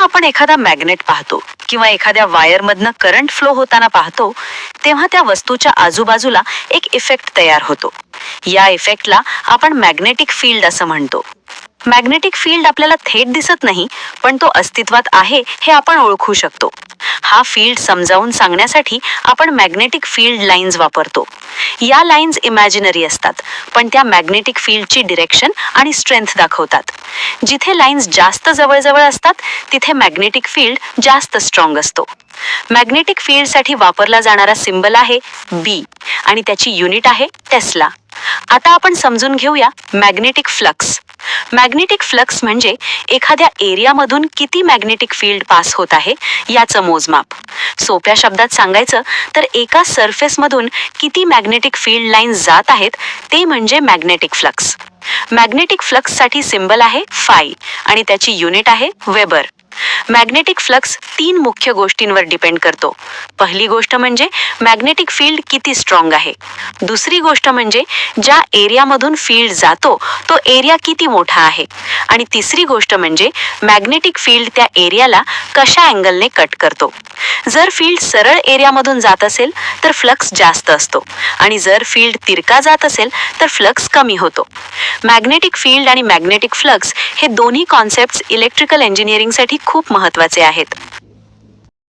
आपण एखादा मॅग्नेट पाहतो किंवा एखाद्या वायरमधनं करंट फ्लो होताना पाहतो तेव्हा त्या वस्तूच्या आजूबाजूला एक इफेक्ट तयार होतो. या इफेक्टला आपण मॅग्नेटिक फील्ड असं म्हणतो. मॅग्नेटिक फील्ड आपल्याला थेट दिसत नाही पण तो अस्तित्वात आहे हे आपण ओळखू शकतो. हा फील्ड समजावून सांगण्यासाठी आपण मॅग्नेटिक फील्ड लाईन्स वापरतो. या लाईन्स इमॅजिनरी असतात पण त्या मॅग्नेटिक फील्डची डिरेक्शन आणि स्ट्रेंथ दाखवतात. जिथे लाईन्स जास्त जवळजवळ असतात तिथे मॅग्नेटिक फील्ड जास्त स्ट्रॉंग असतो. मॅग्नेटिक फील्डसाठी वापरला जाणारा सिम्बल आहे बी आणि त्याची युनिट आहे टेस्ला आता आपण समजून घेऊया मॅग्नेटिक फ्लक्स मॅग्नेटिक फ्लक्स म्हणजे एखाद्या एरियामधून किती मॅग्नेटिक फील्ड पास होत आहे याचं मोजमाप. सोप्या शब्दात सांगायचं तर एका सरफेसमधून किती मॅग्नेटिक फील्ड लाईन्स जात आहेत ते म्हणजे मॅग्नेटिक फ्लक्स मॅग्नेटिक फ्लक्ससाठी सिंबल आहे फाय आणि त्याची युनिट आहे वेबर मॅग्नेटिक फ्लक्स तीन मुख्य गोष्टींवर डिपेंड करतो. पहिली गोष्ट म्हणजे मॅग्नेटिक फील्ड किती स्ट्रॉंग आहे. दुसरी गोष्ट म्हणजे ज्या एरियामधून फील्ड जातो तो एरिया किती मोठा आहे. आणि तिसरी गोष्ट म्हणजे मॅग्नेटिक फील्ड त्या एरियाला कशा अँगलने कट करतो. जर फील्ड सरळ एरियामधून जात असेल तर फ्लक्स जास्त असतो. आणि जर फील्ड तिरका जात असेल तर फ्लक्स कमी होतो. मॅग्नेटिक फील्ड आणि मॅग्नेटिक फ्लक्स हे दोन्ही कॉन्सेप्ट्स इलेक्ट्रिकल इंजिनिअरिंगसाठी खूप महत्त्वाचे आहेत.